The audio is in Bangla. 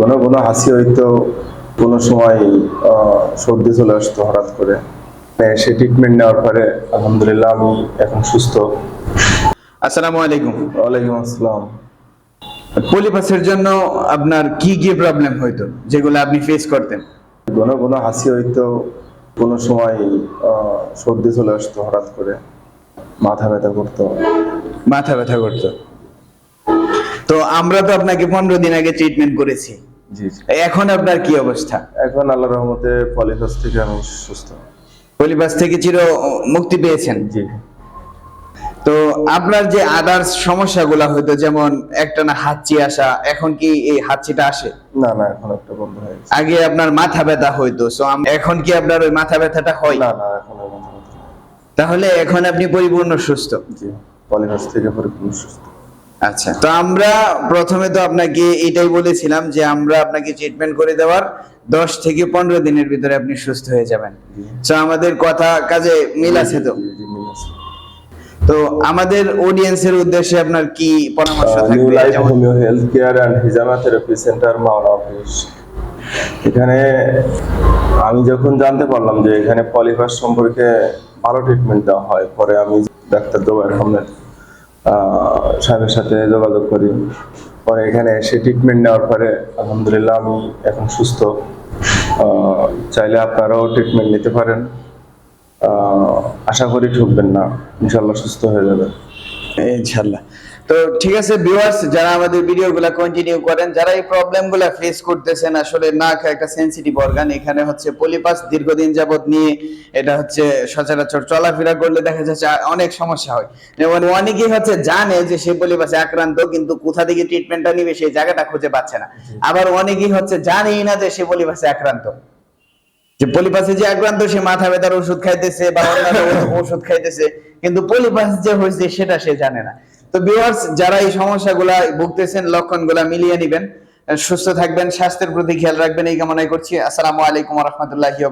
ঘন ঘন হাসি হইতো কোনো সময় সর্দি চলে আসতো হঠাৎ করে। সে ট্রিটমেন্ট নেওয়ার পরে আলহামদুলিল্লাহ আমি এখন সুস্থ। আসসালামু আলাইকুম। ওয়ালাইকুম আসসালাম। পলিপাসের জন্য আপনার কি কি প্রবলেম হইতো যেগুলো আপনি ফেস করতেন? ঘন ঘন হাসি হইতো কোনো সময় সর্দি চলে আসতো হঠাৎ করে। মাথা ব্যথা করতো। মাথা ব্যথা করতো। তো আমরা তো আপনাকে পনেরো দিন আগে ট্রিটমেন্ট করেছি। জি। এখন আপনার কি অবস্থা? এখন আল্লাহ রহমতে পলিফাস থেকে আমি সুস্থ। পলিপাস থেকে চির মুক্তি পেয়েছেন? জি। তো আপনার যে আদার্স সমস্যাগুলো হইতো যেমন একটা না হাঁচি আসা এখন কি এই হাঁচিটা আসে? না না এখন একটা বন্ধ হয়ে গেছে। আগে আপনার মাথা ব্যথা হইতো সো এখন কি আপনার ওই মাথা ব্যথাটা হয়? না না এখন মাথা ব্যথা তাহলে এখন আপনি পরিপূর্ণ সুস্থ। জি পলিফাস থেকে পরিপূর্ণ সুস্থ। আচ্ছা। তো আমরা প্রথমে তো আপনাকে এটাই বলেছিলাম যে আমরা আপনাকে ট্রিটমেন্ট করে দেওয়ার দশ থেকে পনেরো দিনের ভিতরে আপনি সুস্থ হয়ে যাবেন। তো আমাদের কথা কাজে মিল আছে তো। তো আমাদের অডিয়েন্সের উদ্দেশ্যে আপনার কি পরামর্শ থাকবে? হোমিও হেলথ কেয়ার অ্যান্ড হিজামা থেরাপি সেন্টার অফিস এখানে আমি যখন জানতে পারলাম যে এখানে পলিফাস সম্পর্কে ভালো ট্রিটমেন্ট দেওয়া হয় পরে আমি ডাক্তার জোবাইর আহমেদ আহ, সাহেবের সাথে যোগাযোগ করি। পরে এখানে এসে ট্রিটমেন্ট নেওয়ার পরে আলহামদুলিল্লাহ আমি এখন সুস্থ। চাইলে আপনারাও ট্রিটমেন্ট নিতে পারেন। আশা করি ঠকবেন না। ইনশাল্লাহ সুস্থ হয়ে যাবেন ইনশাল্লাহ তো ঠিক আছে ভিউয়ার্স যারা আমাদের ভিডিওগুলো কন্টিনিউ করেন যারা এই প্রবলেমগুলো ফেস করতেছেন আসলে নাক একটা সেনসিটিভ অর্গান এখানে হচ্ছে পলিপাস দীর্ঘদিন যাবত নিয়ে এটা হচ্ছে সচরাচর চলাফেরা করলে দেখা যাচ্ছে অনেক সমস্যা হয়। যেমন অনেকেই হচ্ছে জানে যে সে পলিপাসে আক্রান্ত কিন্তু কোথা থেকে ট্রিটমেন্টটা নিবে সেই জায়গাটা খুঁজে পাচ্ছে না। আবার অনেকেই হচ্ছে জানেই না যে সে পলিপাসে আক্রান্ত। যে পলিপাসে যে আক্রান্ত সে মাথা ব্যথার ওষুধ খাইতেছে বা অন্যান্য ওষুধ খাইতেছে কিন্তু পলিপাস যে হয়েছে সেটা সে জানে না। তো ভিউয়ার্স যারা এই সমস্যাগুলা ভুগতেছেন লক্ষণগুলা মিলিয়ে নিবেন সুস্থ থাকবেন স্বাস্থ্যের প্রতি খেয়াল রাখবেন এই কামনাই করছি। আসসালামু আলাইকুম রহমতুল্লাহি